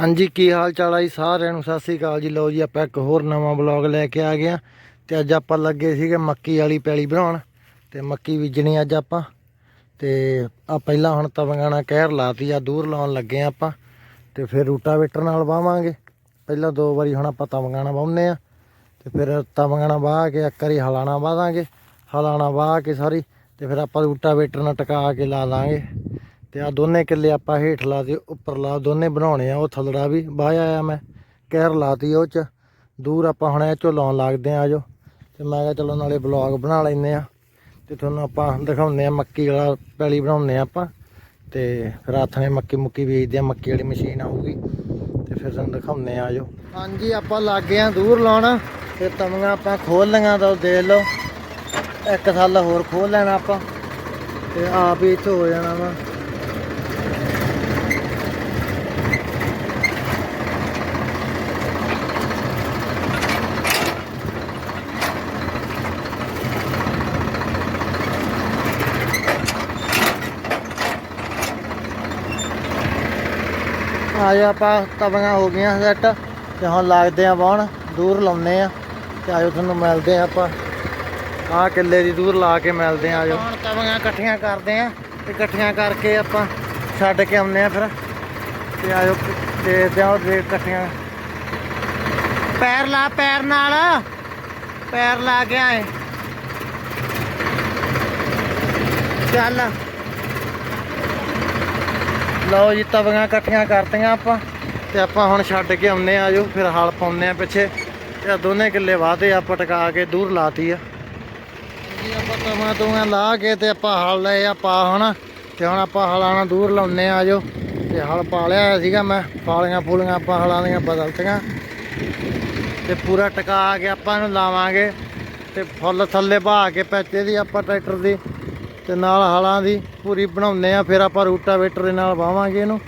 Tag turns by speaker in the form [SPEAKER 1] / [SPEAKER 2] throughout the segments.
[SPEAKER 1] ਹਾਂਜੀ, ਕੀ ਹਾਲ ਚਾਲ ਆ ਜੀ ਸਾਰਿਆਂ ਨੂੰ? ਸਤਿ ਸ੍ਰੀ ਅਕਾਲ ਜੀ। ਲਓ ਜੀ, ਆਪਾਂ ਇੱਕ ਹੋਰ ਨਵਾਂ ਬਲੌਗ ਲੈ ਕੇ ਆ ਗਏ ਆ। ਤੇ ਅੱਜ ਆਪਾਂ ਲੱਗੇ ਸੀਗੇ ਮੱਕੀ ਵਾਲੀ ਪੈਲੀ ਬਣਾਉਣ। ਤੇ ਮੱਕੀ ਬੀਜਣੀ ਅੱਜ ਆਪਾਂ। ਤੇ ਆ ਪਹਿਲਾਂ ਹੁਣ ਤਵੰਗਾਣਾ ਕਹਿਰ ਲਾਤੀ ਆ, ਦੂਰ ਲਾਉਣ ਲੱਗੇ ਆ ਆਪਾਂ। ਤੇ ਫਿਰ ਰੂਟਾਵੇਟਰ ਨਾਲ ਵਾਵਾਂਗੇ। ਪਹਿਲਾਂ ਦੋ ਵਾਰੀ ਹੁਣ ਆਪਾਂ ਤਵੰਗਾਣਾ ਵਾਹੁੰਨੇ ਆ। ਤੇ ਫਿਰ ਤਵੰਗਾਣਾ ਵਾਹ ਕੇ ਇੱਕ ਵਾਰੀ ਹਲਾਣਾ ਵਾਹ ਦਾਂਗੇ। ਹਲਾਣਾ ਵਾਹ ਕੇ ਸਾਰੀ। ਤੇ ਫਿਰ ਆਪਾਂ ਰੂਟਾਵੇਟਰ ਨਾਲ ਟਕਾ ਕੇ ਲਾ ਦਾਂਗੇ। ਤੇ ਆ ਦੋਨੇ ਕਿੱਲੇ ਆਪਾਂ ਹੇਠ ਲਾ ਦੇ ਉੱਪਰ ਲਾ, ਦੋਨੇ ਬਣਾਉਣੇ ਆ, ਉਹ ਥਲੜਾ ਵੀ ਵਾਹਿਆ ਆਇਆ ਮੈਂ, ਕਹਿਰ ਲਾਤੀ ਉਹ ਚ, ਦੂਰ ਆਪਾਂ ਹੁਣ ਇਹ ਚੋਂ ਲਾਉਣ ਲੱਗਦੇ ਆ, ਆਜੋ। ਤੇ ਮੈਂ ਕਿਹਾ ਚਲੋ ਨਾਲੇ ਬਲੌਗ ਬਣਾ ਲੈਨੇ ਆ। ਤੇ ਤੁਹਾਨੂੰ ਆਪਾਂ ਦਿਖਾਉਂਦੇ ਆ ਮੱਕੀ ਵਾਲਾ ਪੈਲੀ ਬਣਾਉਂਦੇ ਆ ਆਪਾਂ। ਤੇ ਫਿਰ ਹੱਥ ਨੇ ਮੱਕੀ ਮੁੱਕੀ ਵੇਚਦੇ ਆ, ਮੱਕੀ ਵਾਲੀ ਮਸ਼ੀਨ ਆਊਗੀ। ਤੇ ਫਿਰ ਤੁਹਾਨੂੰ ਦਿਖਾਉਂਦੇ ਆ, ਆਜੋ। ਹਾਂਜੀ, ਆਪਾਂ ਲੱਗੇ ਆ ਦੂਰ ਲਾਉਣ। ਤੇ ਤਵੀਆਂ ਆਪਾਂ ਖੋਲ ਲਈਆਂ ਤਾਂ ਉਹ ਦੇਖ ਲਓ। ਇੱਕ ਥੱਲ ਹੋਰ ਖੋਲ ਲੈਣਾ ਆਪਾਂ। ਤੇ ਆਪ ਹੀ ਇੱਥੇ ਹੋ ਜਾਣਾ ਵਾ। ਆਜੋ ਆਪਾਂ, ਤਵੀਆਂ ਹੋ ਗਈਆਂ ਸੈੱਟ ਤੇ ਹੁਣ ਲੱਗਦੇ ਆ ਵਾਹਣ, ਦੂਰ ਲਾਉਨੇ ਆ ਤੇ ਆਜੋ ਤੁਹਾਨੂੰ ਮਿਲਦੇ ਆ ਆਪਾਂ। ਆਹ ਕਿੱਲੇ ਦੀ ਦੂਰ ਲਾ ਕੇ ਮਿਲਦੇ ਆ ਆਜੋ। ਹੁਣ ਤਵੀਆਂ ਇਕੱਠੀਆਂ ਕਰਦੇ ਆ ਤੇ ਇਕੱਠੀਆਂ ਕਰਕੇ ਆਪਾਂ ਛੱਡ ਕੇ ਆਉਂਦੇ ਆ ਫਿਰ। ਤੇ ਆਜੋ ਦੇਖਦੇ ਆ ਉਹ ਦੇ ਇਕੱਠੀਆਂ। ਪੈਰ ਲਾ, ਪੈਰ ਨਾਲ। ਪੈਰ ਲਾ ਕੇ ਆਏ। ਚੱਲ। ਲਓ ਜੀ, ਤਵੀਆਂ ਇਕੱਠੀਆਂ ਕਰਤੀਆਂ ਆਪਾਂ ਤੇ ਆਪਾਂ ਹੁਣ ਛੱਡ ਕੇ ਆਉਂਦੇ ਆ ਜੋ ਫਿਰ ਹਲ ਪਾਉਂਦੇ ਆ ਪਿੱਛੇ। ਤੇ ਆਹ ਦੋਨੇ ਕਿੱਲੇ ਵਾਹਦੇ ਆਪਾਂ ਟਕਾ ਕੇ ਦੂਰ ਲਾਤੀ ਆ। ਜੀ, ਆਪਾਂ ਤਵਾਂ ਤੂਆਂ ਲਾ ਕੇ ਤੇ ਆਪਾਂ ਹਲ ਲਏ ਆ ਪਾ ਹੁਣ। ਤੇ ਹੁਣ ਆਪਾਂ ਹਲਾਂ ਨਾਲ ਦੂਰ ਲਾਉਨੇ ਆ ਜੋ ਤੇ ਹਲ ਪਾ ਲਿਆ ਸੀਗਾ ਮੈਂ, ਪਾਲੀਆਂ ਪੂਲੀਆਂ ਆਪਾਂ ਹਲਾਂ ਦੀਆਂ ਬਦਲਤੀਆਂ। ਤੇ ਪੂਰਾ ਟਕਾ ਕੇ ਆਪਾਂ ਇਹਨੂੰ ਲਾਵਾਂਗੇ। ਤੇ ਫੁੱਲ ਥੱਲੇ ਬਹਾ ਕੇ ਪੈਚੇ ਦੀ ਆਪਾਂ ਟਰੈਕਟਰ ਦੀ ਤੇ ਨਾਲ ਹਲਾਂ ਦੀ ਪੂਰੀ ਬਣਾਉਂਦੇ ਆ, ਫਿਰ ਆਪਾਂ ਰੂਟਾਵੇਟਰ ਦੇ ਨਾਲ ਵਾਵਾਂਗੇ ਇਹਨੂੰ।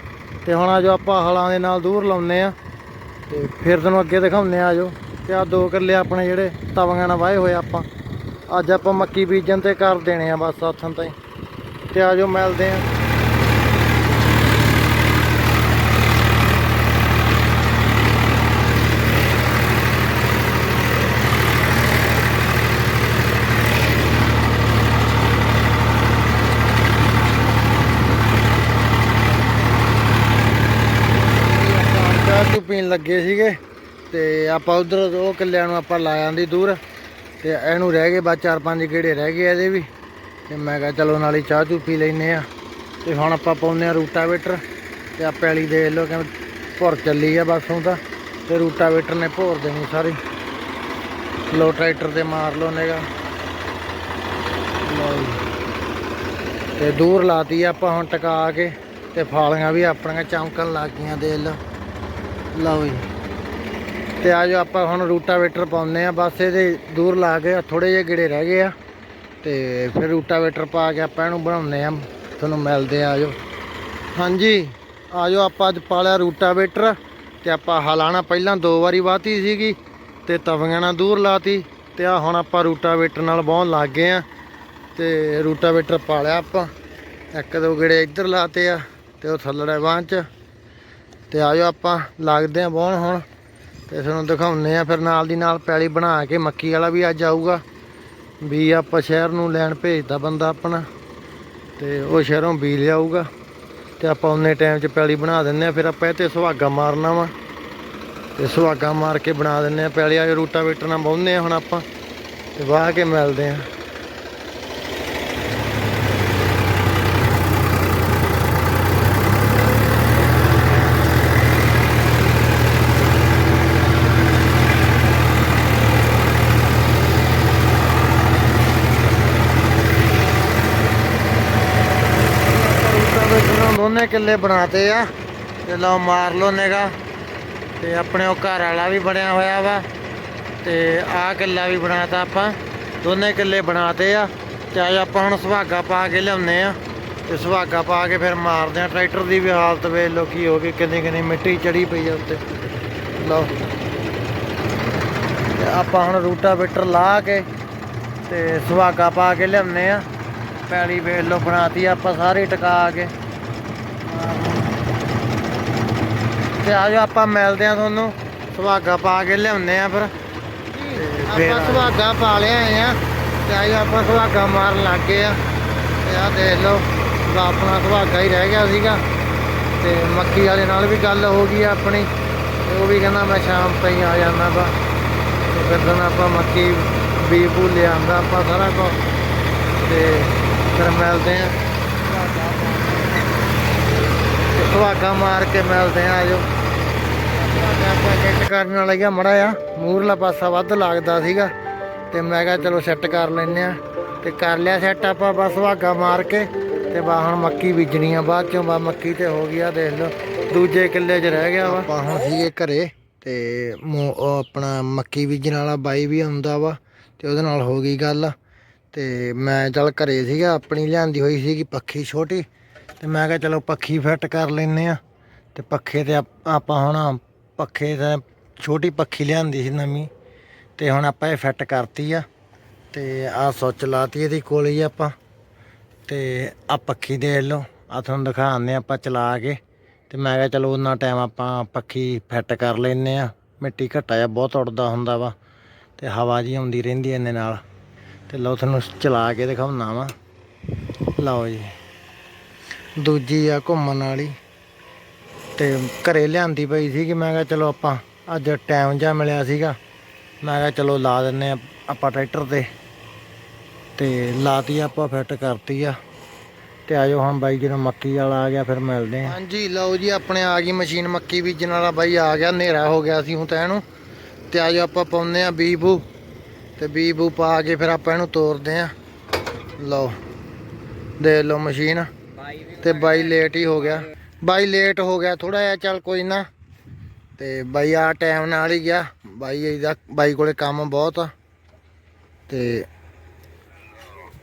[SPEAKER 1] ਤੇ ਹੁਣ ਆ ਜੋ ਆਪਾਂ ਹਲਾਂ ਦੇ ਨਾਲ ਦੂਰ ਲਾਉਂਦੇ ਆ। ਤੇ ਫਿਰ ਤੁਹਾਨੂੰ ਅੱਗੇ ਦਿਖਾਉਂਦੇ ਆ ਜੋ ਤੇ ਆ ਦੋ ਕਿੱਲੇ ਆਪਣੇ ਜਿਹੜੇ ਤਵੀਆਂ ਨਾਲ ਵਾਏ ਹੋਏ ਆਪਾਂ। ਅੱਜ ਆਪਾਂ ਮੱਕੀ ਬੀਜਣ ਤੇ ਕਰ ਦੇਣੇ ਆ ਬਸ ਹੱਥਾਂ ਤਾਈ। ਤੇ ਆ ਜੋ ਮਿਲਦੇ ਆ ਚਾਹ ਚੂਹ ਪੀਣ ਲੱਗੇ ਸੀਗੇ ਤੇ ਆਪਾਂ ਉਧਰ ਉਹ ਕਿੱਲਿਆਂ ਨੂੰ ਆਪਾਂ ਲਾ ਜਾਂਦੀ ਦੂਰ ਤੇ ਇਹਨੂੰ ਰਹਿ ਗਏ ਬਸ ਚਾਰ ਪੰਜ ਗੇੜੇ ਰਹਿ ਗਏ ਇਹਦੇ ਵੀ ਤੇ ਮੈਂ ਕਿਹਾ ਚਲੋ ਨਾਲੇ ਚਾਹ ਚੂਹ ਪੀ ਲੈਨੇ ਆ ਤੇ ਹੁਣ ਆਪਾਂ ਪਾਉਂਦੇ ਆ ਰੂਟਾਵੇਟਰ ਤੇ ਆ ਪੈਲੀ ਦੇ ਲੋ ਕਿ ਭੁਰ ਚੱਲੀ ਆ ਬਸ ਹੁਣ ਤਾਂ ਤੇ ਰੂਟਾਵੇਟਰ ਨੇ ਭੋਰ ਦੇਣੀ ਸਾਰੀ। ਲੋ ਟਰੈਕਟਰ ਤੇ ਮਾਰ ਲੋ ਨੇਗਾ। ਲਓ ਤੇ ਦੂਰ ਲਾਤੀ ਆਪਾਂ ਹੁਣ ਟਕਾ ਕੇ ਤੇ ਫਾਲੀਆਂ ਵੀ ਆਪਣੀਆਂ ਚਮਕਣ ਲੱਗ ਗਈਆਂ ਦੇ ਲਓ। ਲਓ ਜੀ। ਤੇ ਆਜੋ ਆਪਾਂ ਹੁਣ ਰੂਟਾਵੇਟਰ ਪਾਉਂਦੇ ਆ ਬਸ ਇਹਦੇ ਦੂਰ ਲਾ ਕੇ ਥੋੜੇ ਜਿਹੇ ਗਿੜੇ ਰਹਿ ਗਏ ਆ। ਤੇ ਫਿਰ ਰੂਟਾਵੇਟਰ ਪਾ ਕੇ ਆਪਾਂ ਇਹਨੂੰ ਬਣਾਉਂਦੇ ਆ ਤੁਹਾਨੂੰ ਮਿਲਦੇ ਆ ਆਜੋ ਹਾਂਜੀ, ਆ ਆਜੋ ਆਪਾਂ ਅੱਜ ਪਾਲਿਆ ਰੂਟਾਵੇਟਰ। ਤੇ ਆਪਾਂ ਹਲਾਣਾ ਪਹਿਲਾਂ ਦੋ ਵਾਰੀ ਵਾਤੀ ਸੀਗੀ ਤੇ ਤਵੀਆਂ ਨਾਲ ਦੂਰ ਲਾਤੀ। ਤੇ ਆ ਹੁਣ ਆਪਾਂ ਰੂਟਾਵੇਟਰ ਨਾਲ ਬਾਹਣ ਲੱਗ ਗਏ ਆ ਤੇ ਰੂਟਾਵੇਟਰ ਪਾ ਲਿਆ ਆਪਾਂ। ਇੱਕ ਦੋ ਗੇੜੇ ਇੱਧਰ ਲਾਤੇ ਆ ਤੇ ਉਹ ਥੱਲੜੇ ਬਾਂਹ ਚ। ਤੇ ਆਜੋ ਆਪਾਂ ਲੱਗਦੇ ਆ ਬਾਹਣ ਹੁਣ ਤੇ ਤੁਹਾਨੂੰ ਦਿਖਾਉਂਦੇ ਆ ਫਿਰ ਨਾਲ ਦੀ ਨਾਲ ਪੈਲੀ ਬਣਾ ਕੇ ਮੱਕੀ ਵਾਲਾ ਵੀ ਅੱਜ ਆਊਗਾ। ਵੀ ਆਪਾਂ ਸ਼ਹਿਰ ਨੂੰ ਲੈਣ ਭੇਜਦਾ ਬੰਦਾ ਆਪਣਾ ਤੇ ਉਹ ਸ਼ਹਿਰੋਂ ਬੀ ਲਿਆਊਗਾ ਤੇ ਆਪਾਂ ਉਹਨੇ ਟਾਈਮ 'ਚ ਪੈਲੀ ਬਣਾ ਦਿੰਦੇ ਆ ਫਿਰ ਆਪਾਂ ਇਹ ਤੇ ਸੁਹਾਗਾ ਮਾਰਨਾ ਵਾ ਤੇ ਸੁਹਾਗਾ ਮਾਰ ਕੇ ਬਣਾ ਦਿੰਦੇ ਆ ਪੈਲੀ ਆ ਰੂਟਾਵੇਟਰ ਨਾਲ ਬਾਉਂਦੇ ਆ ਹੁਣ ਆਪਾਂ ਤੇ ਵਾਹ ਕੇ ਮਿਲਦੇ ਆ ਰੂਟਾਵੇਟਰ ਨਾਲ ਦੋਨੇ ਕਿੱਲੇ ਬਣਾਤੇ ਆ। ਤੇ ਲਓ ਮਾਰ ਲੋ ਨੇਗਾ ਤੇ ਆਪਣੇ ਉਹ ਘਰ ਵਾਲਾ ਵੀ ਬਣਿਆ ਹੋਇਆ ਵਾ। ਤੇ ਆਹ ਕਿੱਲਾ ਵੀ ਬਣਾਤਾ ਆਪਾਂ। ਦੋਨੇ ਕਿੱਲੇ ਬਣਾਤੇ ਆ। ਤੇ ਅੱਜ ਆਪਾਂ ਹੁਣ ਸੁਹਾਗਾ ਪਾ ਕੇ ਲਿਆਉਂਦੇ ਆ। ਤੇ ਸੁਹਾਗਾ ਪਾ ਕੇ ਫਿਰ ਮਾਰਦੇ ਆ। ਟਰੈਕਟਰ ਦੀ ਵੀ ਹਾਲਤ ਵੇਖ ਲੋ ਕੀ ਹੋ ਗਈ। ਕਿੰਨੀ ਕਿੰਨੀ ਮਿੱਟੀ ਚੜੀ ਪਈ ਆ ਉੱਤੇ। ਲਓ। ਤੇ ਆਪਾਂ ਹੁਣ ਰੂਟਾ ਰੂਟਾਵੇਟਰ ਲਾ ਕੇ ਤੇ ਸੁਹਾਗਾ ਪਾ ਕੇ ਲਿਆਉਂਦੇ ਆ। ਪੈਲੀ ਵੇਖ ਲੋ ਬਣਾਤੀ ਆਪਾਂ ਸਾਰੇ ਟਕਾ ਕੇ। ਤੇ ਆਜੋ ਆਪਾਂ ਮਿਲਦੇ ਆ ਤੁਹਾਨੂੰ। ਸੁਹਾਗਾ ਪਾ ਕੇ ਲਿਆਉਂਦੇ ਆ ਫਿਰ। ਆਪਾਂ ਸੁਹਾਗਾ ਪਾ ਲਿਆਏ ਆ। ਤੇ ਆਜੋ ਆਪਾਂ ਸੁਹਾਗਾ ਮਾਰਨ ਲੱਗ ਗਏ ਆ। ਤੇ ਆ ਦੇਖ ਲਓ ਆਪਣਾ ਸੁਹਾਗਾ ਹੀ ਰਹਿ ਗਿਆ ਸੀਗਾ। ਤੇ ਮੱਕੀ ਵਾਲੇ ਨਾਲ ਵੀ ਗੱਲ ਹੋ ਗਈ ਆ ਆਪਣੀ। ਉਹ ਵੀ ਕਹਿੰਦਾ ਮੈਂ ਸ਼ਾਮ ਤਾਈਂ ਆ ਜਾਂਦਾ ਵਾ। ਤੇ ਫਿਰ ਦਿਨ ਆਪਾਂ ਮੱਕੀ ਵੀ ਬੂ ਲਿਆਂਦਾ ਆਪਾਂ ਸਾਰਾ ਕੁਝ ਤੇ ਫਿਰ ਮਿਲਦੇ ਆ ਤੇ ਸੁਹਾਗਾ ਮਾਰ ਕੇ ਮਿਲਦੇ ਆ ਆਜੋ। ਆਪਾਂ ਚੈੱਕ ਕਰਨ ਵਾਲਾ ਗਿਆ ਮੜਾ ਆ ਮੂਰਲਾ ਪਾਸਾ ਵੱਧ ਲੱਗਦਾ ਸੀਗਾ। ਤੇ ਮੈਂ ਕਿਹਾ ਚਲੋ ਸੈੱਟ ਕਰ ਲੈਨੇ ਆ ਤੇ ਕਰ ਲਿਆ ਸੈੱਟ ਆਪਾਂ ਬਸ ਸੁਹਾਗਾ ਮਾਰ ਕੇ। ਤੇ ਬਾ ਹੁਣ ਮੱਕੀ ਬੀਜਣੀ ਆ, ਬਾਅਦ ਚੋਂ ਬਾ ਮੱਕੀ ਤੇ ਹੋ ਗਿਆ ਦੇਖ ਲਓ। ਦੂਜੇ ਕਿੱਲੇ 'ਚ ਰਹਿ ਗਿਆ ਵਾ। ਆਪਾਂ ਹੁਣ ਸੀਗੇ ਘਰੇ ਤੇ ਉਹ ਆਪਣਾ ਮੱਕੀ ਬੀਜਣ ਵਾਲਾ ਬਾਈ ਵੀ ਆਉਂਦਾ ਵਾ ਤੇ ਉਹਦੇ ਨਾਲ ਹੋ ਗਈ ਗੱਲ। ਤੇ ਮੈਂ ਚੱਲ ਘਰੇ ਸੀਗਾ, ਆਪਣੀ ਲਿਆਂਦੀ ਹੋਈ ਸੀਗੀ ਪੱਖੀ ਛੋਟੀ। ਤੇ ਮੈਂ ਕਿਹਾ ਚਲੋ ਪੱਖੀ ਫਿੱਟ ਕਰ ਲੈਨੇ ਆ ਤੇ ਪੱਖੇ ਤੇ ਆਪ- ਆਪਾਂ ਹੁਣ ਪੱਖੇ ਤੇ ਛੋਟੀ ਪੱਖੀ ਲਿਆਂਦੀ ਸੀ ਨਵੀਂ, ਤੇ ਹੁਣ ਆਪਾਂ ਇਹ ਫਿੱਟ ਕਰਤੀ ਆ। ਤੇ ਆਹ ਸੁੱਚ ਲਾਤੀ ਇਹਦੀ ਕੋਲ ਹੀ ਆਪਾਂ। ਤੇ ਆ ਪੱਖੀ ਦੇਖ ਲਓ ਆ ਤੁਹਾਨੂੰ ਦਿਖਾਉਂਦੇ ਆਪਾਂ ਚਲਾ ਕੇ। ਤੇ ਮੈਂ ਕਿਹਾ ਚਲੋ ਉਹਨਾਂ ਟਾਈਮ ਆਪਾਂ ਪੱਖੀ ਫਿੱਟ ਕਰ ਲੈਨੇ ਆ ਮਿੱਟੀ ਘਟਾ ਜਿਹਾ ਬਹੁਤ ਉੱਡਦਾ ਹੁੰਦਾ ਵਾ, ਤੇ ਹਵਾ ਜੀ ਆਉਂਦੀ ਰਹਿੰਦੀ ਇਹਨੇ ਨਾਲ। ਤੇ ਲਓ ਤੁਹਾਨੂੰ ਚਲਾ ਕੇ ਦਿਖਾਉਣਾ ਵਾ। ਲਓ ਜੀ। ਦੂਜੀ ਆ ਘੁੰਮਣ ਵਾਲੀ। ਤੇ ਘਰੇ ਲਿਆਂਦੀ ਪਈ ਸੀ ਕਿ ਮੈਂ ਕਿਹਾ ਚਲੋ ਆਪਾਂ ਅੱਜ ਟਾਈਮ ਜਿਹਾ ਮਿਲਿਆ ਸੀਗਾ। ਮੈਂ ਕਿਹਾ ਚਲੋ ਲਾ ਦਿੰਨੇ ਆ ਆਪਾਂ ਟਰੈਕਟਰ ਤੇ। ਤੇ ਲਾਤੀ ਆਪਾਂ ਫਿੱਟ ਕਰਤੀ ਆ। ਤੇ ਆਜੋ ਹੁਣ ਬਾਈ ਜਦੋਂ ਮੱਕੀ ਵਾਲਾ ਆ ਗਿਆ, ਫਿਰ ਮਿਲਦੇ ਆ। ਹਾਂਜੀ, ਲਓ ਜੀ, ਆਪਣੇ ਆ ਗਈ ਮਸ਼ੀਨ ਮੱਕੀ ਬੀਜਣ ਵਾਲਾ। ਬਾਈ ਆ ਗਿਆ, ਹਨੇਰਾ ਹੋ ਗਿਆ ਸੀ ਹੁਣ ਤਾਂ ਇਹਨੂੰ। ਤੇ ਆਜੋ ਆਪਾਂ ਪਾਉਂਦੇ ਆ ਬੀਬੂ। ਤੇ ਬੀਬੂ ਪਾ ਕੇ ਫਿਰ ਆਪਾਂ ਇਹਨੂੰ ਤੋੜਦੇ ਆ। ਲਓ ਦੇ ਲਓ ਮਸ਼ੀਨ। ਤੇ ਬਾਈ ਲੇਟ ਹੀ ਹੋ ਗਿਆ। ਬਾਈ ਲੇਟ ਹੋ ਗਿਆ ਥੋੜਾ ਜਿਹਾ, ਚੱਲ ਕੋਈ ਨਾ। ਤੇ ਬਾਈ ਆ ਟਾਈਮ ਨਾਲ ਹੀ ਗਿਆ। ਬਾਈ ਇਹਦਾ, ਬਾਈ ਕੋਲੇ ਕੰਮ ਬਹੁਤ ਆ। ਤੇ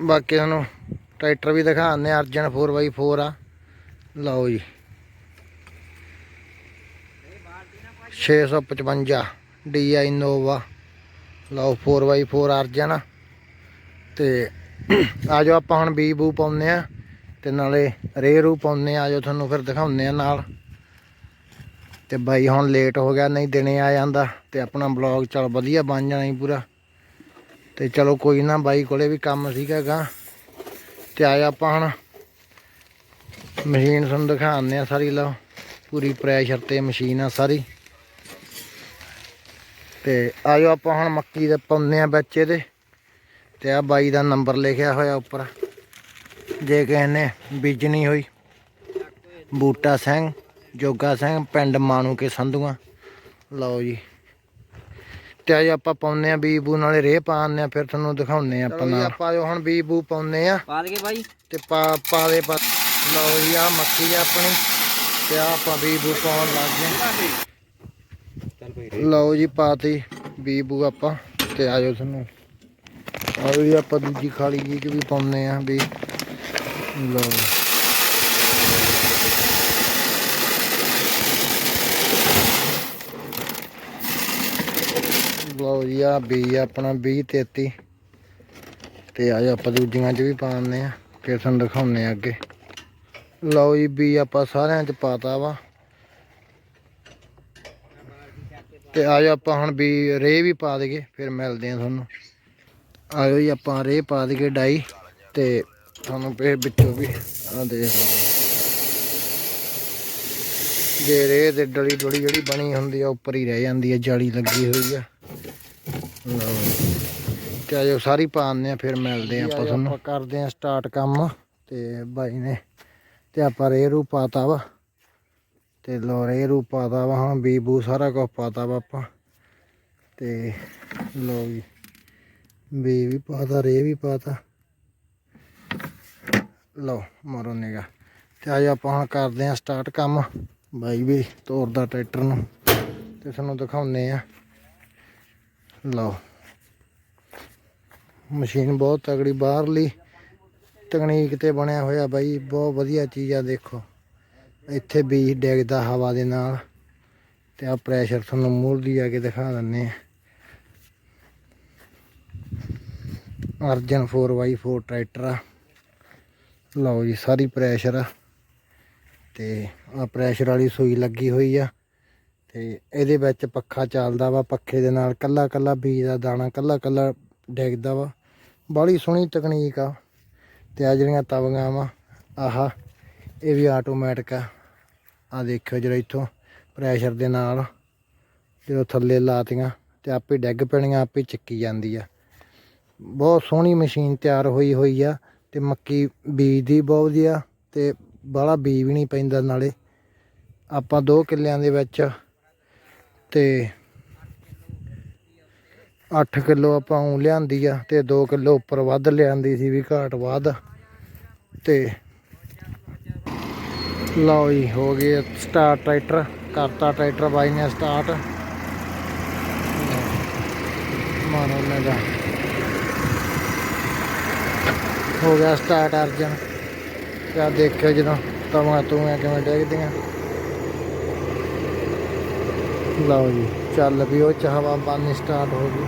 [SPEAKER 1] ਬਾਕੀ ਤੁਹਾਨੂੰ ਟਰੈਕਟਰ ਵੀ ਦਿਖਾਉਂਦੇ ਆ ਅਰਜਨ 4x4 ਆ। ਲਓ ਜੀ। 655 DI ਨੋਵਾ ਲਓ 4x4 ਅਰਜਨ। ਆ। ਤੇ ਆਜੋ ਆਪਾਂ ਹੁਣ ਬੀ ਬੂ ਪਾਉਂਦੇ ਆ ਤੇ ਨਾਲੇ ਰੇ ਰੂ ਪਾਉਂਦੇ ਆ, ਆਜੋ ਤੁਹਾਨੂੰ ਫਿਰ ਦਿਖਾਉਂਦੇ ਆ ਨਾਲ। ਤੇ ਬਾਈ ਹੁਣ ਲੇਟ ਹੋ ਗਿਆ, ਨਹੀਂ ਦਿਨੇ ਆ ਜਾਂਦਾ ਤੇ ਆਪਣਾ ਬਲੌਗ ਚਲ ਵਧੀਆ ਬਣ ਜਾਣਾ ਸੀ ਪੂਰਾ। ਤੇ ਚਲੋ ਕੋਈ ਨਾ, ਬਾਈ ਕੋਲੇ ਵੀ ਕੰਮ ਸੀਗਾ ਗਾ। ਤੇ ਆਇਆ ਆਪਾਂ ਹੁਣ। ਮਸ਼ੀਨ ਤੁਹਾਨੂੰ ਦਿਖਾਉਂਦੇ ਆ ਸਾਰੀ, ਲਓ। ਪੂਰੀ ਪ੍ਰੈਸ਼ਰ ਤੇ ਮਸ਼ੀਨ ਆ ਸਾਰੀ। ਤੇ ਆਜੋ ਆਪਾਂ ਹੁਣ ਮੱਕੀ ਦੇ ਪਾਉਂਦੇ ਆ ਵਿੱਚ ਇਹਦੇ ਤੇ ਆ ਬਾਈ ਦਾ ਨੰਬਰ ਲਿਖਿਆ ਹੋਇਆ ਉੱਪਰ। ਜੇ ਕਿਸੇ ਨੇ ਬੀਜਣੀ ਹੋਈ। ਬੂਟਾ ਸਿੰਘ ਜੋਗਾ ਸਿੰਘ ਪਿੰਡ ਮਾਣੂ ਕੇ ਸੰਧੂਆਂ। ਲਓ ਜੀ। ਤੇ ਅੱਜ ਆਪਾਂ ਪਾਉਂਦੇ ਆ ਬੀਬੂ ਨਾਲੇ ਰੇਹ ਪਾਉਂਦੇ ਆ ਫਿਰ ਤੁਹਾਨੂੰ ਦਿਖਾਉਂਦੇ ਆ ਆਪਾਂ ਨਾਲ ਆਪਾਂ ਜੋ ਹੁਣ ਬੀਬੂ ਪਾਉਂਦੇ ਆ
[SPEAKER 2] ਪਾ ਬਾਈ।
[SPEAKER 1] ਤੇ ਪਾ ਪਾ ਦੇ ਪਾ। ਲਓ ਜੀ ਆ ਮੱਕੀ ਆ ਆਪਣੀ। ਤੇ ਆ ਆਪਾਂ ਬੀਬੂ ਪਾਉਣ ਲੱਗ ਗਏ
[SPEAKER 2] ਚੱਲ ਭਾਈ
[SPEAKER 1] ਲਓ ਜੀ ਪਾਤੀ ਬੀਬੂ ਆਪਾਂ। ਤੇ ਆਜੋ ਤੁਹਾਨੂੰ। ਆਜੋ ਜੀ ਆਪਾਂ ਦੂਜੀ ਖਾਲੀ ਜੀ ਕਿ ਵੀ ਪਾਉਂਦੇ ਆ ਵੀ ਲਓ। ਲਓ ਜੀ ਆ ਬੀ ਆਪਣਾ 20 33 ਤੇ ਆਜੋ ਆਪਾਂ ਦੂਜੀਆਂ ਚ ਵੀ ਪਾਉਂਦੇ ਆ, ਫਿਰ ਤੁਹਾਨੂੰ ਦਿਖਾਉਂਦੇ ਆ ਅੱਗੇ। ਲਓ ਜੀ, ਬੀ ਆਪਾਂ ਸਾਰਿਆਂ ਚ ਪਾਤਾ ਵਾ। ਤੇ ਆਜੋ ਆਪਾਂ ਹੁਣ ਬੀ, ਰੇ ਵੀ ਪਾ ਦਈਏ, ਫਿਰ ਮਿਲਦੇ ਆ ਤੁਹਾਨੂੰ। ਆਜੋ ਜੀ ਆਪਾਂ ਰੇ ਪਾ ਦਈਏ ਡਾਈ, ਤੇ ਤੁਹਾਨੂੰ ਫੇਰ ਵਿੱਚੋਂ ਵੀ ਆ ਦੇਖ ਜੇ ਰੇ ਦੇ ਡਲੀ ਡੋਲੀ ਜਿਹੜੀ ਬਣੀ ਹੁੰਦੀ ਆ ਉੱਪਰ ਹੀ ਰਹਿ ਜਾਂਦੀ ਆ ਜਾਲੀ ਲੱਗੀ ਹੋਈ ਆ। ਆਜੋ ਸਾਰੀ ਪਾਉਂਦੇ ਆ ਫਿਰ ਮਿਲਦੇ ਆ ਆਪਾਂ ਤੁਹਾਨੂੰ। ਕਰਦੇ ਆ ਸਟਾਰਟ ਕੰਮ ਤੇ ਬਾਈ ਨੇ ਤੇ ਆਪਾਂ ਰੇ ਰੂ ਪਾਤਾ ਵਾ। ਤੇ ਲੋਰੇ ਰੂ ਪਾਤਾ ਵਾ ਹੁਣ ਬੀਬੂ ਸਾਰਾ ਕੁਝ ਪਾਤਾ ਵਾ ਆਪਾਂ। ਤੇ ਲੋ ਵੀ ਬੀ ਵੀ ਪਾਤਾ ਰੇ ਵੀ ਪਾਤਾ। ਲਓ, ਮਾਰੋ ਨਿਗਾ ਤੇ ਅੱਜ ਆਪਾਂ ਹੁਣ ਕਰਦੇ ਆ ਸਟਾਰਟ ਕੰਮ। ਬਾਈ ਵੀ ਤੋਰਦਾ ਟਰੈਕਟਰ ਨੂੰ। ਤੇ ਤੁਹਾਨੂੰ ਦਿਖਾਉਂਦੇ ਆ ਲਓ। ਮਸ਼ੀਨ ਬਹੁਤ ਤਗੜੀ ਬਾਹਰਲੀ ਤਕਨੀਕ ਤੇ ਬਣਿਆ ਹੋਇਆ ਬਾਈ। ਬਹੁਤ ਵਧੀਆ ਚੀਜ਼ ਆ, ਦੇਖੋ। ਇੱਥੇ ਬੀਜ ਡਿੱਗਦਾ ਹਵਾ ਦੇ ਨਾਲ। ਤੇ ਆ ਪ੍ਰੈਸ਼ਰ ਤੁਹਾਨੂੰ ਮੂਲ ਦੀ ਆ ਕੇ ਦਿਖਾ ਦਿੰਨੇ ਆ ਅਰਜਨ 4x4 ਟਰੈਕਟਰ ਆ। ਲਓ ਜੀ, ਸਾਰੀ ਪ੍ਰੈਸ਼ਰ ਆ। ਤੇ ਆ ਪ੍ਰੈਸ਼ਰ ਵਾਲੀ ਸੂਈ ਲੱਗੀ ਹੋਈ ਆ। ਤੇ ਇਹਦੇ ਵਿੱਚ ਪੱਖਾ ਚੱਲਦਾ ਵਾ, ਪੱਖੇ ਦੇ ਨਾਲ ਕੱਲਾ ਕੱਲਾ ਬੀਜ ਦਾ ਦਾਣਾ ਕੱਲਾ ਕੱਲਾ ਡਿੱਗਦਾ ਵਾ। ਬੜੀ ਸੋਹਣੀ ਤਕਨੀਕ ਆ। ਤੇ ਆ ਜਿਹੜੀਆਂ ਤਵੀਆਂ ਵਾ, ਆਹ, ਇਹ ਵੀ ਆਟੋਮੈਟਿਕ ਆ। ਆ ਦੇਖਿਓ ਜਿਹੜਾ ਇੱਥੋਂ ਪ੍ਰੈਸ਼ਰ ਦੇ ਨਾਲ ਜਦੋਂ ਥੱਲੇ ਲਾਤੀਆਂ ਤੇ ਆਪੇ ਡਿੱਗ ਪੈਣੀਆਂ, ਆਪੇ ਚੱਕੀ ਜਾਂਦੀ ਆ। ਬਹੁਤ ਸੋਹਣੀ ਮਸ਼ੀਨ ਤਿਆਰ ਹੋਈ ਹੋਈ ਆ। ਤੇ ਮੱਕੀ ਬੀਜਦੀ ਬਹੁਤ ਵਧੀਆ ਤੇ ਬਾਹਲਾ ਬੀਜ ਵੀ ਨਹੀਂ ਪੈਂਦਾ ਨਾਲੇ। ਆਪਾਂ 2 ਕਿੱਲਿਆਂ ਦੇ ਵਿੱਚ ਤੇ 8 ਕਿਲੋ ਆਪਾਂ ਉਹ ਲਿਆਂਦੀ ਆ ਤੇ 2 ਕਿਲੋ ਉੱਪਰ ਵੱਧ ਲਿਆਂਦੀ ਸੀ ਵੀ ਘਾਟ ਵੱਧ। ਤੇ ਲਓ ਜੀ, ਹੋ ਗਏ ਸਟਾਰਟ ਟਰੈਕਟਰ, ਕਰਤਾ ਟਰੈਕਟਰ ਬਾਈ ਨੇ ਸਟਾਰਟ। ਮਾਰੋ ਨੇ ਦਾ ਹੋ ਗਿਆ ਸਟਾਰਟ ਅਰਜਨ। ਤੇ ਆ ਦੇਖਿਓ ਜਦੋਂ ਤਵਾਂ ਤੂਆਂ ਕਿਵੇਂ ਡੇਗਦੀਆਂ। ਲਓ ਜੀ, ਚੱਲ ਵੀ ਉਹ ਚ ਹਵਾ ਬੰਨ ਸਟਾਰਟ ਹੋ ਗਈ।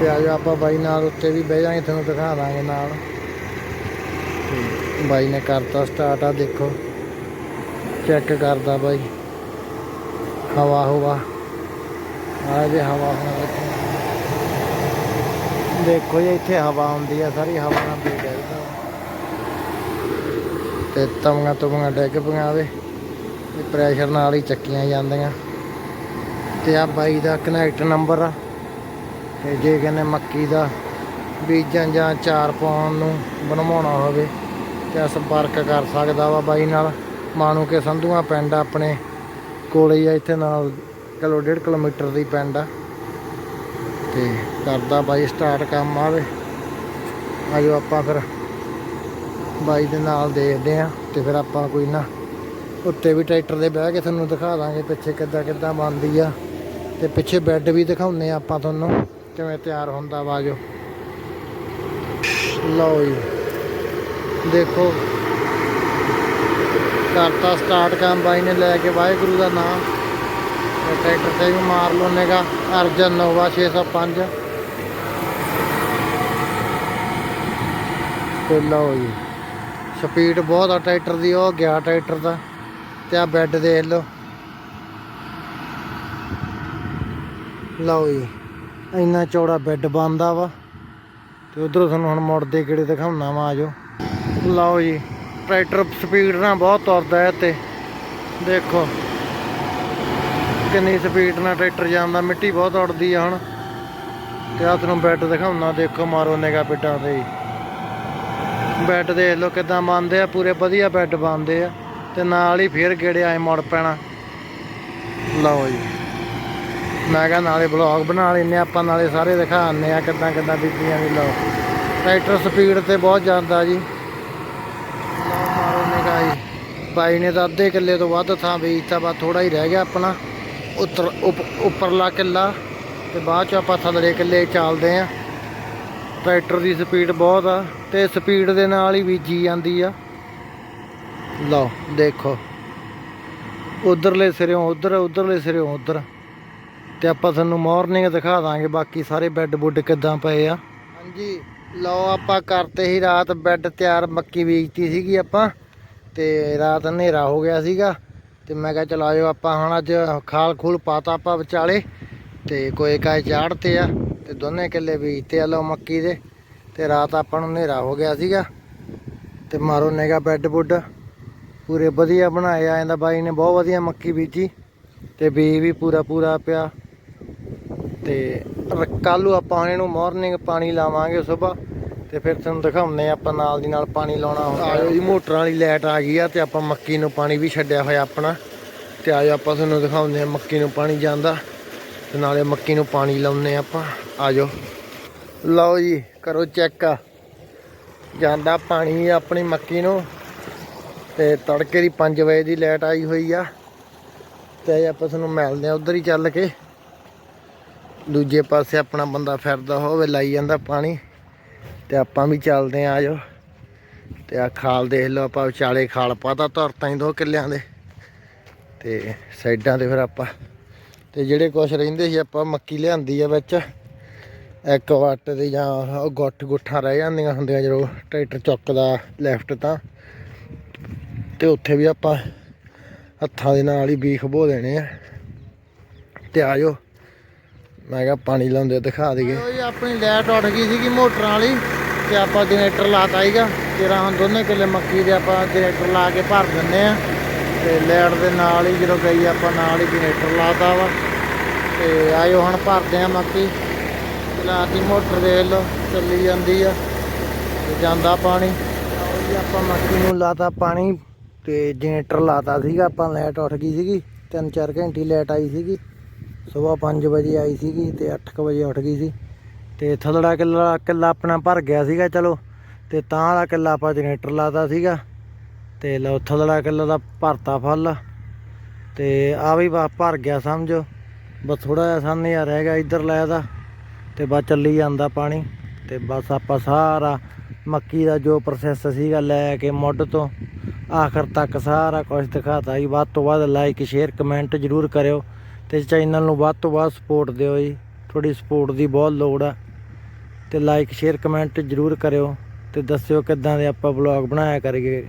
[SPEAKER 1] ਤੇ ਆ ਜਾ ਆਪਾਂ ਬਾਈ ਨਾਲ ਉੱਤੇ ਵੀ ਬਹਿ ਜਾਾਂਗੇ ਤੁਹਾਨੂੰ ਦਿਖਾ ਦਾਂਗੇ ਨਾਲ। ਤੇ ਬਾਈ ਨੇ ਕਰਤਾ ਸਟਾਰਟ ਆ, ਦੇਖੋ। ਚੈੱਕ ਕਰਦਾ ਬਾਈ। ਹਵਾ ਹਵਾ ਆ ਜੇ ਹਵਾ ਹੁਣ ਦੇਖੋ। ਦੇਖੋ ਜੀ, ਇੱਥੇ ਹਵਾ ਆਉਂਦੀ ਆ, ਸਾਰੀ ਹਵਾ ਨਾਲ ਵੀ ਡੈਗਦਾ ਤੇ ਤਵੀਆਂ ਤਵੀਆਂ ਡਿੱਗ ਪਈਆਂ ਵੇ ਇਹ ਪ੍ਰੈਸ਼ਰ ਨਾਲ ਹੀ ਚੱਕੀਆਂ ਜਾਂਦੀਆਂ। ਤੇ ਆ ਬਾਈ ਦਾ ਕਨੈਕਟ ਨੰਬਰ ਆ, ਤੇ ਜੇ ਕਹਿੰਦੇ ਮੱਕੀ ਦਾ ਬੀਜਾਂ ਜਾਂ ਚਾਰ ਪਾਉਣ ਨੂੰ ਬਣਵਾਉਣਾ ਹੋਵੇ, ਤੇ ਸੰਪਰਕ ਕਰ ਸਕਦਾ ਵਾ ਬਾਈ ਨਾਲ। ਮਾਣੂ ਕੇ ਸੰਧੂਆਂ ਪਿੰਡ ਆਪਣੇ ਕੋਲੇ ਹੀ ਆ, ਇੱਥੇ ਨਾਲ ਕਿਲੋ, ਡੇਢ ਕਿਲੋਮੀਟਰ ਦੀ ਪਿੰਡ ਆ। ਤੇ ਕਰਦਾ ਬਾਈ ਸਟਾਰਟ ਕੰਮ ਆਵੇ ਆਜੋ ਆਪਾਂ ਫਿਰ ਬਾਈ ਦੇ ਨਾਲ ਦੇਖਦੇ ਆ ਤੇ ਫਿਰ ਆਪਾਂ ਕੋਈ ਨਾ ਉੱਤੇ ਵੀ ਟਰੈਕਟਰ ਦੇ ਬਹਿ ਕੇ ਤੁਹਾਨੂੰ ਦਿਖਾ ਦਾਂਗੇ ਪਿੱਛੇ ਕਿੱਦਾਂ ਕਿੱਦਾਂ ਬਣਦੀ ਆ। ਤੇ ਪਿੱਛੇ ਬੈੱਡ ਵੀ ਦਿਖਾਉਂਦੇ ਆ ਆਪਾਂ ਤੁਹਾਨੂੰ ਕਿਵੇਂ ਤਿਆਰ ਹੁੰਦਾ ਵਾ ਜੋ ਲਓ ਜੀ। ਦੇਖੋ। ਕਰਤਾ ਸਟਾਰਟ ਕੰਮ ਬਾਈ ਨੇ ਲੈ ਕੇ ਵਾਹਿਗੁਰੂ ਦਾ ਨਾਮ। ਤੇ ਟਰੈਕਟਰ ਤੇ ਵੀ ਮਾਰ ਲੋਨੇਗਾ ਅਰਜਨ ਨੋਵਾ 605 ਤੇ ਲਓ ਜੀ, ਸਪੀਡ ਬਹੁਤ ਆ ਟਰੈਕਟਰ ਦੀ, ਉਹ ਗਿਆ ਟਰੈਕਟਰ ਦਾ। ਤੇ ਆ ਬੈੱਡ ਦੇਖ ਲਓ। ਲਓ ਜੀ, ਇੰਨਾ ਚੌੜਾ ਬੈੱਡ ਬੰਦਾ ਵਾ। ਤੇ ਉਧਰੋਂ ਤੁਹਾਨੂੰ ਹੁਣ ਮੁੜਦੇ ਕਿਹੜੇ ਦਿਖਾਉਣਾ ਵਾ ਆਜੋ ਲਓ ਜੀ, ਟਰੈਕਟਰ ਸਪੀਡ ਨਾਲ ਬਹੁਤ ਤੁਰਦਾ ਹੈ ਤੇ ਦੇਖੋ। ਕਿੰਨੀ ਸਪੀਡ ਨਾਲ ਟਰੈਕਟਰ ਜਾਂਦਾ, ਮਿੱਟੀ ਬਹੁਤ ਉੜਦੀ ਆ ਹੁਣ। ਤੇ ਆ ਤੁਹਾਨੂੰ ਬੈੱਡ ਦਿਖਾਉਣਾ, ਦੇਖੋ ਮਾਰੋ ਨੇਗਾ ਪਿੱਟਾਂ ਤੇ ਹੀ। ਬੈੱਡ ਦੇਖ ਲਓ ਕਿਦਾਂ ਬੰਦੇ ਆ, ਪੂਰੇ ਵਧੀਆ ਬੈੱਡ ਬੰਦੇ ਆ। ਤੇ ਨਾਲ ਹੀ ਫੇਰ ਗੇੜੇ ਆਏ ਮੁੜ ਪੈਣਾ। ਲਓ ਜੀ। ਮੈਂ ਕਿਹਾ ਨਾਲੇ ਬਲੌਗ ਬਣਾ ਲੈਨੇ ਆਪਾਂ ਨਾਲੇ ਸਾਰੇ ਦਿਖਾਉਂਦੇ ਆ ਕਿਦਾਂ ਕਿਦਾਂ ਬੀਬੀਆਂ ਵੀ ਲਓ। ਟਰੈਕਟਰ ਸਪੀਡ ਤੇ ਬਹੁਤ ਜਾਂਦਾ ਜੀ। ਲਓ ਮਾਰੋ ਨੇਗਾ ਜੀ। ਬਾਈ ਨੇ ਤਾਂ ਅੱਧੇ ਕਿੱਲੇ ਤੋਂ ਵੱਧ ਥਾਂ ਵੇਚਤਾ ਬਾ ਥੋੜਾ ਹੀ ਰਹਿ ਗਿਆ ਆਪਣਾ। ਉੱਤਰ ਉੱਪ- ਉੱਪਰਲਾ ਕਿੱਲਾ ਤੇ ਬਾਅਦ ਚ ਆਪਾਂ ਥੱਲੜੇ ਕਿੱਲੇ ਚੱਲਦੇ ਆ। ਟਰੈਕਟਰ ਦੀ ਸਪੀਡ ਬਹੁਤ ਆ ਤੇ ਸਪੀਡ ਦੇ ਨਾਲ ਹੀ ਬੀਜੀ ਜਾਂਦੀ ਆ। ਲਓ, ਦੇਖੋ। ਉਧਰਲੇ ਸਿਰਿਓਂ ਉਧਰ, ਉਧਰਲੇ ਸਿਰਿਓਂ ਉਧਰ। ਤੇ ਆਪਾਂ ਤੁਹਾਨੂੰ ਮਾਰਨਿੰਗ ਦਿਖਾ ਦਾਂਗੇ ਬਾਕੀ ਸਾਰੇ ਬੈੱਡ ਬੁੱਡ ਕਿੱਦਾਂ ਪਏ ਆ। ਹਾਂਜੀ, ਲਓ ਆਪਾਂ ਕਰਤੇ ਹੀ ਰਾਤ ਬੈੱਡ ਤਿਆਰ, ਮੱਕੀ ਬੀਜਤੀ ਸੀਗੀ ਆਪਾਂ। ਤੇ ਰਾਤ ਹਨੇਰਾ ਹੋ ਗਿਆ ਸੀਗਾ। ਤੇ ਮੈਂ ਕਿਹਾ ਚਲ ਆਜੋ ਆਪਾਂ ਹੁਣ ਅੱਜ ਖਾਲ ਖੂਲ ਪਾਤਾ ਆਪਾਂ ਵਿਚਾਲੇ ਤੇ ਕੋਈ ਕਾਇ ਚਾੜਤੇ ਆ ਤੇ ਦੋਨੇ ਕਿੱਲੇ ਬੀਜਤੇ ਆ ਲਓ ਮੱਕੀ ਦੇ ਤੇ ਰਾਤ ਆਪਾਂ ਨੂੰ ਹਨੇਰਾ ਹੋ ਗਿਆ ਸੀਗਾ ਤੇ ਮਾਰੋ ਨੇਗਾ ਬੈੱਡ ਬੁੱਡ ਪੂਰੇ ਵਧੀਆ ਬਣਾਏ ਆ, ਇਹਦਾ ਬਾਈ ਨੇ ਬਹੁਤ ਵਧੀਆ ਮੱਕੀ ਬੀਜੀ ਤੇ ਬੀ ਵੀ ਪੂਰਾ ਪੂਰਾ ਪਿਆ ਤੇ ਕੱਲ ਨੂੰ ਆਪਾਂ ਇਹਨੂੰ ਮਾਰਨਿੰਗ ਪਾਣੀ ਲਾਵਾਂਗੇ ਸਵੇਰ ਤੇ ਫਿਰ ਤੁਹਾਨੂੰ ਦਿਖਾਉਂਦੇ ਆ ਆਪਾਂ ਨਾਲ ਦੀ ਨਾਲ ਪਾਣੀ ਲਾਉਣਾ ਹੁੰਦਾ ਆਜੋ ਜੀ, ਮੋਟਰਾਂ ਵਾਲੀ ਲਾਈਟ ਆ ਗਈ ਆ ਤੇ ਆਪਾਂ ਮੱਕੀ ਨੂੰ ਪਾਣੀ ਵੀ ਛੱਡਿਆ ਹੋਇਆ ਆਪਣਾ। ਤੇ ਆਜੋ ਆਪਾਂ ਤੁਹਾਨੂੰ ਦਿਖਾਉਂਦੇ ਆ ਮੱਕੀ ਨੂੰ ਪਾਣੀ ਜਾਂਦਾ। ਤੇ ਨਾਲੇ ਮੱਕੀ ਨੂੰ ਪਾਣੀ ਲਾਉਂਦੇ ਆ ਆਪਾਂ। ਆਜੋ ਲਓ ਜੀ, ਕਰੋ ਚੈੱਕ। ਜਾਂਦਾ ਪਾਣੀ ਆਪਣੀ ਮੱਕੀ ਨੂੰ। ਤੇ ਤੜਕੇ ਦੀ 5 ਵਜੇ ਦੀ ਲਾਈਟ ਆਈ ਹੋਈ ਆ। ਤੇ ਆਪਾਂ ਤੁਹਾਨੂੰ ਮਿਲਦੇ ਆ ਉਧਰ ਹੀ ਚੱਲ ਕੇ। ਦੂਜੇ ਪਾਸੇ ਆਪਣਾ ਬੰਦਾ ਫਿਰਦਾ ਹੋਵੇ, ਲਾਈ ਜਾਂਦਾ ਪਾਣੀ। ਤੇ ਆਪਾਂ ਵੀ ਚੱਲਦੇ ਆ, ਆਜੋ। ਤੇ ਆ ਖਾਲ ਦੇਖ ਲਓ, ਆਪਾਂ ਵਿਚਾਲੇ ਖਾਲ ਪਾਤਾ, ਧਰਤਾਂ ਹੀ ਦੋ ਕਿੱਲਿਆਂ ਦੇ। ਤੇ ਸਾਈਡਾਂ ਤੇ ਫਿਰ ਆਪਾਂ ਤੇ ਜਿਹੜੇ ਕੁਛ ਰਹਿੰਦੇ ਸੀ, ਆਪਾਂ ਮੱਕੀ ਲਿਆਂਦੀ ਆ ਵਿੱਚ। ਇੱਕ ਵੱਟ ਦੇ ਜਾਂ ਉਹ ਗੁੱਠ ਗੁੱਠਾਂ ਰਹਿ ਜਾਂਦੀਆਂ ਹੁੰਦੀਆਂ, ਜਦੋਂ ਟਰੈਕਟਰ ਚੁੱਕਦਾ ਲੈਫਟ ਤਾਂ। ਤੇ ਉੱਥੇ ਵੀ ਆਪਾਂ ਹੱਥਾਂ ਦੇ ਨਾਲ ਹੀ ਬੀਖ ਬੋ ਦੇਣੇ ਆ। ਤੇ ਆਜੋ। ਮੈਂ ਕਿਹਾ ਪਾਣੀ ਲਾਉਂਦੇ ਦਿਖਾ ਦਈਏ। ਆਪਣੀ ਲਾਈਟ ਉੱਠ ਗਈ ਸੀਗੀ ਮੋਟਰਾਂ ਵਾਲੀ। ਤੇ ਆਪਾਂ ਜਨਰੇਟਰ ਲਾਤਾ ਸੀਗਾ। ਤੇਰਾ ਹੁਣ ਦੋਨੇ ਕਿੱਲੇ ਮੱਕੀ ਦੇ ਆਪਾਂ ਜਨਰੇਟਰ ਲਾ ਕੇ ਭਰ ਦਿੰਨੇ ਆ। ਤੇ ਲੈਟ ਦੇ ਨਾਲ ਹੀ ਜਦੋਂ ਗਈ ਆਪਾਂ ਨਾਲ ਹੀ ਜਨਰੇਟਰ ਲਾਤਾ ਵਾ। ਤੇ ਆਇਓ ਹੁਣ ਭਰਦੇ ਆ ਮੱਕੀ। ਚਲਾਤੀ ਮੋਟਰ ਦੇ ਲੋ ਚੱਲੀ ਜਾਂਦੀ ਆ। ਤੇ ਜਾਂਦਾ ਪਾਣੀ। ਜੀ, ਆਪਾਂ ਮੱਕੀ ਨੂੰ ਲਾਤਾ ਪਾਣੀ। ਤੇ ਜਨਰੇਟਰ ਲਾਤਾ ਸੀਗਾ, ਆਪਾਂ ਲਾਈਟ ਉੱਠ ਗਈ ਸੀਗੀ। 3-4 ਘੰਟੇ ਲਾਈਟ ਆਈ ਸੀਗੀ। ਸਵੇਰ 5 ਵਜੇ ਆਈ ਸੀਗੀ ਤੇ 8 ਵਜੇ ਉੱਠ ਗਈ ਸੀ। ਤੇ ਥਲੜਾ ਕਿੱਲਾ ਕਿੱਲਾ ਆਪਣਾ ਭਰ ਗਿਆ ਸੀਗਾ, ਚਲੋ। ਤੇ ਤਾਂ ਵਾਲਾ ਕਿੱਲਾ ਆਪਾਂ ਜਨਰੇਟਰ ਲਾਤਾ ਸੀਗਾ। ਤੇ ਲਓ ਥਲੜਾ ਕਿੱਲਾ ਦਾ ਭਰਤਾ ਫਲ। ਤੇ ਆ ਵੀ ਬਸ ਭਰ ਗਿਆ, ਸਮਝੋ। ਬਸ ਥੋੜਾ ਜਿਹਾ ਸਾਹਮਣੇ ਆ ਰਹਿ ਗਿਆ ਇੱਧਰ ਲਾਇਆ ਦਾ। ਤੇ ਬਸ ਚੱਲੀ ਜਾਂਦਾ ਪਾਣੀ। ਤੇ ਬਸ ਆਪਾਂ ਸਾਰਾ ਮੱਕੀ ਦਾ ਜੋ ਪ੍ਰੋਸੈਸ ਸੀਗਾ ਲੈ ਕੇ ਮੁੱਢ ਤੋਂ, ਆਖਰ ਤੱਕ ਸਾਰਾ ਕੁਝ ਦਿਖਾਤਾ ਜੀ। ਵੱਧ ਤੋਂ ਵੱਧ ਲਾਈਕ ਸ਼ੇਅਰ ਕਮੈਂਟ ਜਰੂਰ ਕਰਿਓ। ਤੇ ਚੈਨਲ ਨੂੰ ਵੱਧ ਤੋਂ ਵੱਧ ਸਪੋਰਟ ਦਿਓ ਜੀ। ਤੁਹਾਡੀ ਸਪੋਰਟ ਦੀ ਬਹੁਤ ਲੋੜ ਆ। ਤੇ ਲਾਈਕ ਸ਼ੇਅਰ ਕਮੈਂਟ ਜਰੂਰ ਕਰਿਓ ਤੇ ਦੱਸਿਓ ਕਿੱਦਾਂ ਦੇ ਆਪਾਂ ਵਲੌਗ ਬਣਾਇਆ ਕਰੀਏ।